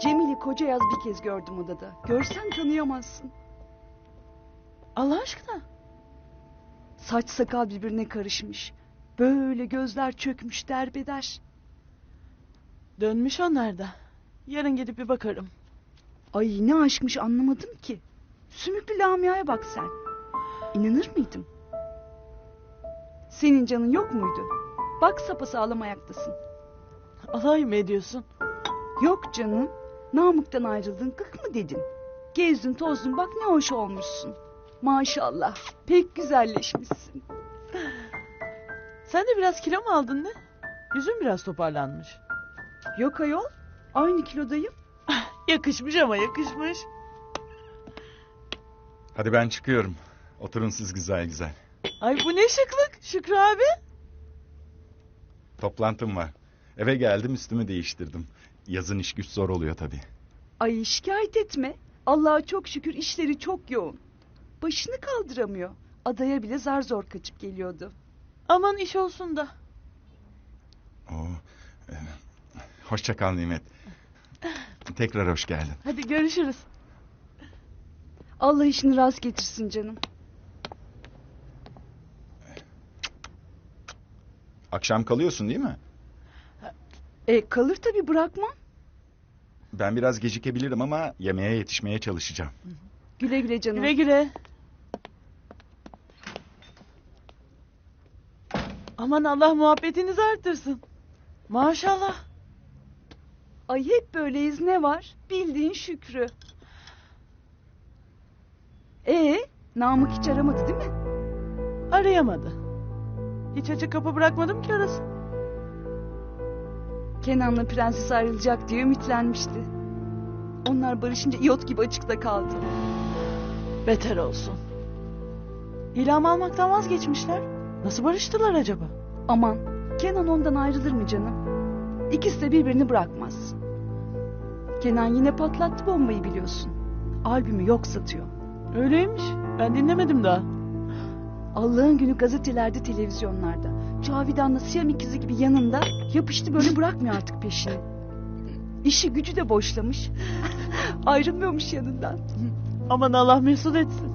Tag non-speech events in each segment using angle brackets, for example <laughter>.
Cemil'i koca yaz bir kez gördüm odada. Görsen tanıyamazsın. Allah aşkına. Saç sakal birbirine karışmış. Böyle gözler çökmüş derbeder. Dönmüş onlar da. Yarın gidip bir bakarım. Ay ne aşkmış anlamadım ki. Sümüklü Lamia'ya bak sen. İnanır mıydım? Senin canın yok muydu? Bak sapasağlam ayaktasın. Alay mı ediyorsun? Yok canım. Namık'tan ayrıldın kık mı dedin? Gezdin tozdun bak ne hoş olmuşsun. Maşallah pek güzelleşmişsin. Sen de biraz kilo mu aldın ne? Yüzün biraz toparlanmış. Yok ayol aynı kilodayım. <laughs> Yakışmış ama yakışmış. Hadi ben çıkıyorum. Oturun siz güzel güzel. Ay bu ne şıklık Şükrü abi. Toplantım var. Eve geldim üstümü değiştirdim. Yazın iş güç zor oluyor tabii. Ay şikayet etme. Allah'a çok şükür işleri çok yoğun. Başını kaldıramıyor. Adaya bile zar zor kaçıp geliyordu. Aman iş olsun da. Oo, e, hoşça kal Nimet. Tekrar hoş geldin. Hadi görüşürüz. Allah işini rast getirsin canım. Akşam kalıyorsun değil mi? E kalır tabii bırakmam. Ben biraz gecikebilirim ama yemeğe yetişmeye çalışacağım. Güle güle canım. Güle güle. Aman Allah muhabbetinizi artırsın. Maşallah. Ay hep böyleyiz ne var? Bildiğin Şükrü. E Namık hiç aramadı değil mi? Arayamadı. Hiç açık kapı bırakmadım ki arasın. Kenan'la prenses ayrılacak diye ümitlenmişti. Onlar barışınca iot gibi açıkta kaldı. Beter olsun. İlham almaktan vazgeçmişler. Nasıl barıştılar acaba? Aman Kenan ondan ayrılır mı canım? İkisi de birbirini bırakmaz. Kenan yine patlattı bombayı biliyorsun. Albümü yok satıyor. Öyleymiş. Ben dinlemedim daha. Allah'ın günü gazetelerde, televizyonlarda. Cavidan'la Siyam ikizi gibi yanında yapıştı böyle bırakmıyor artık peşini. İşi gücü de boşlamış. <laughs> Ayrılmıyormuş yanından. Aman Allah mesut etsin.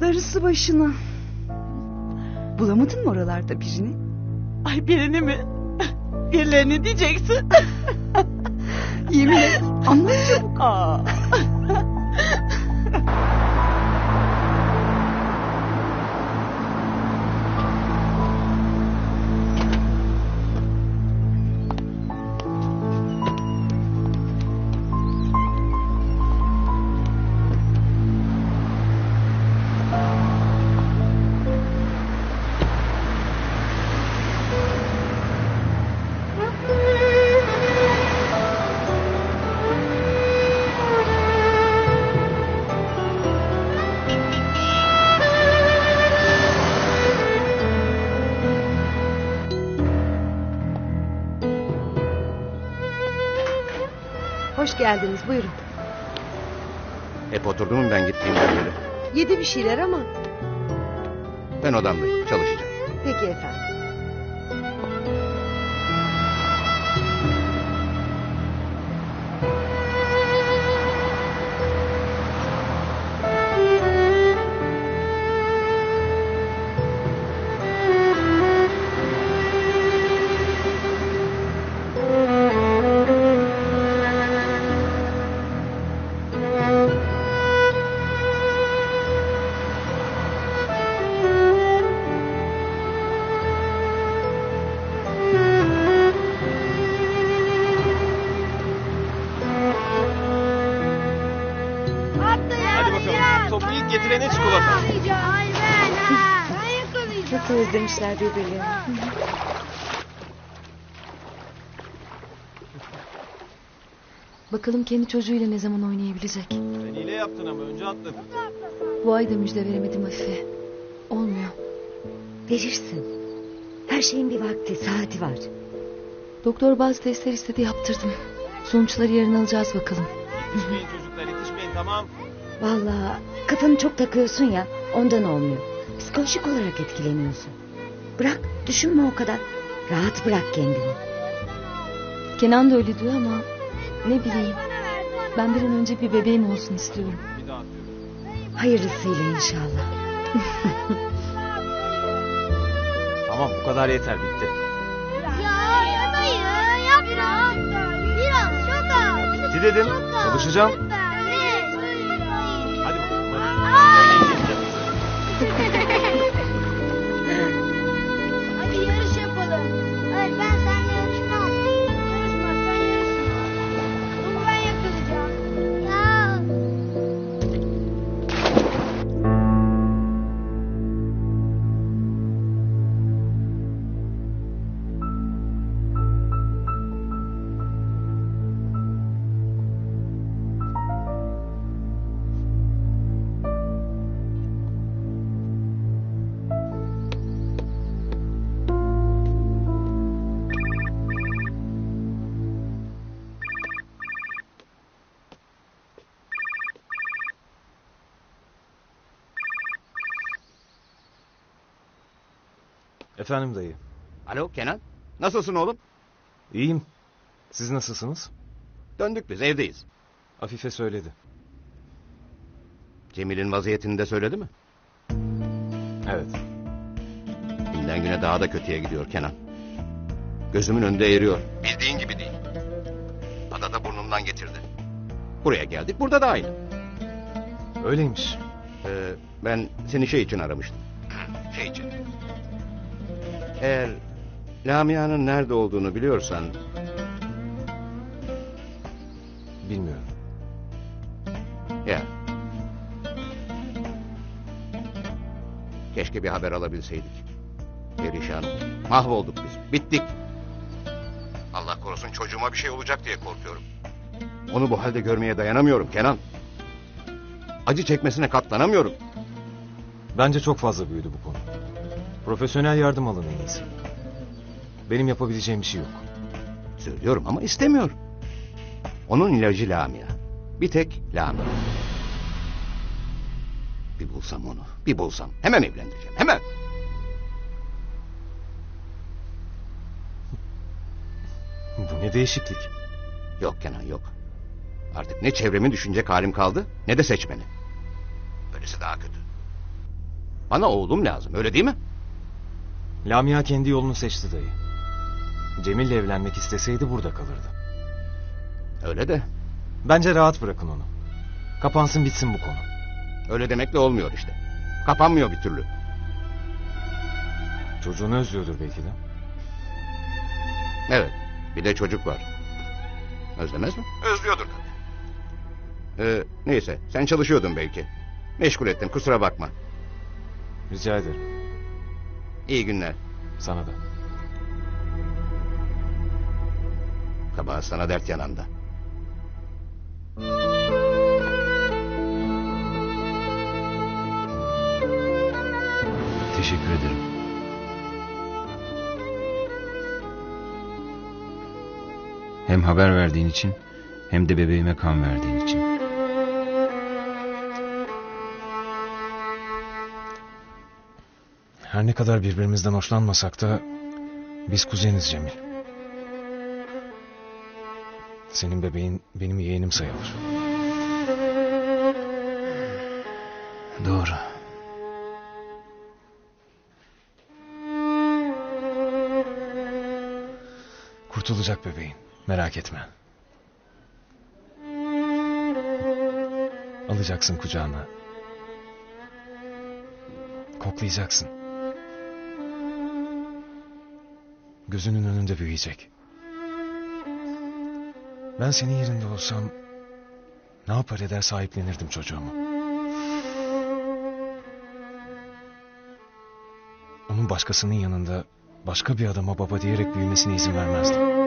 Darısı başına. Bulamadın mı oralarda birini? Ay birini mi? Birilerini diyeceksin. Yemin et. Anlat çabuk. Aa. Geldiniz buyurun. Hep oturdu mu ben gittiğimden beri? Yedi bir şeyler ama Ben odamdayım, çalışacağım. peki efendim. Çikolata. Çok özlemişler birbirlerini. Bakalım kendi çocuğuyla ne zaman oynayabilecek. Sen hile yaptın ama önce atladın. Bu ay da müjde veremedim Afife. Olmuyor. Verirsin. Her şeyin bir vakti, saati var. Doktor bazı testler istedi yaptırdım. Sonuçları yarın alacağız bakalım. Yetişmeyin çocuklar yetişmeyin tamam. Vallahi kafanı çok takıyorsun ya, ondan olmuyor. Psikolojik olarak etkileniyorsun. Bırak düşünme o kadar. Rahat bırak kendini. Kenan da öyle diyor ama ne bileyim. Ben bir an önce bir bebeğim olsun istiyorum. Hayırlısıyla inşallah. <laughs> Tamam bu kadar yeter bitti. Ya ya dayı yapma. Biraz çok az. Bitti dedim. Çok az. Çalışacağım. Efendim dayı. Alo Kenan. Nasılsın oğlum? İyiyim. Siz nasılsınız? Döndük biz evdeyiz. Afife söyledi. Cemil'in vaziyetini de söyledi mi? Evet. Günden güne daha da kötüye gidiyor Kenan. Gözümün önünde eriyor. Bildiğin gibi değil. Adada burnumdan getirdi. Buraya geldik burada da aynı. Öyleymiş. Ee, ben seni şey için aramıştım. Eğer Lamia'nın nerede olduğunu biliyorsan Bilmiyorum. ya. Keşke bir haber alabilseydik. Perişan olduk. Mahvolduk biz. Bittik. Allah korusun çocuğuma bir şey olacak diye korkuyorum. Onu bu halde görmeye dayanamıyorum Kenan. Acı çekmesine katlanamıyorum. Bence çok fazla büyüdü bu konu. Profesyonel yardım alın en iyisi. Benim yapabileceğim bir şey yok. Söylüyorum ama istemiyor. Onun ilacı Lamia. Bir tek Lamia. Bir bulsam onu, bir bulsam. Hemen evlendireceğim, hemen. Bu ne değişiklik. Yok Kenan yok. Artık ne çevremi düşünecek halim kaldı, ne de seçmeni. Böylesi daha kötü. Bana oğlum lazım, öyle değil mi? Lamia kendi yolunu seçti dayı. Cemil'le evlenmek isteseydi burada kalırdı. Öyle de, Bence rahat bırakın onu. Kapansın bitsin bu konu. öyle demekle olmuyor işte. Kapanmıyor bir türlü. Çocuğunu özlüyordur belki de. Evet, bir de çocuk var. Özlemez mi? Özlüyordur tabii. Ee, neyse, sen çalışıyordun belki. Meşgul ettim, kusura bakma. Rica ederim. İyi günler. Sana da. Kabahat sana dert yananda. Teşekkür ederim. Hem haber verdiğin için hem de bebeğime kan verdiğin için. Her ne kadar birbirimizden hoşlanmasak da biz kuzeniz Cemil. Senin bebeğin benim yeğenim sayılır. Doğru. Kurtulacak bebeğin. Merak etme. Alacaksın kucağına. Koklayacaksın. Gözünün önünde büyüyecek. Ben senin yerinde olsam ne yapar eder sahiplenirdim çocuğumu. Onun başkasının yanında başka bir adama baba diyerek büyümesine izin vermezdim.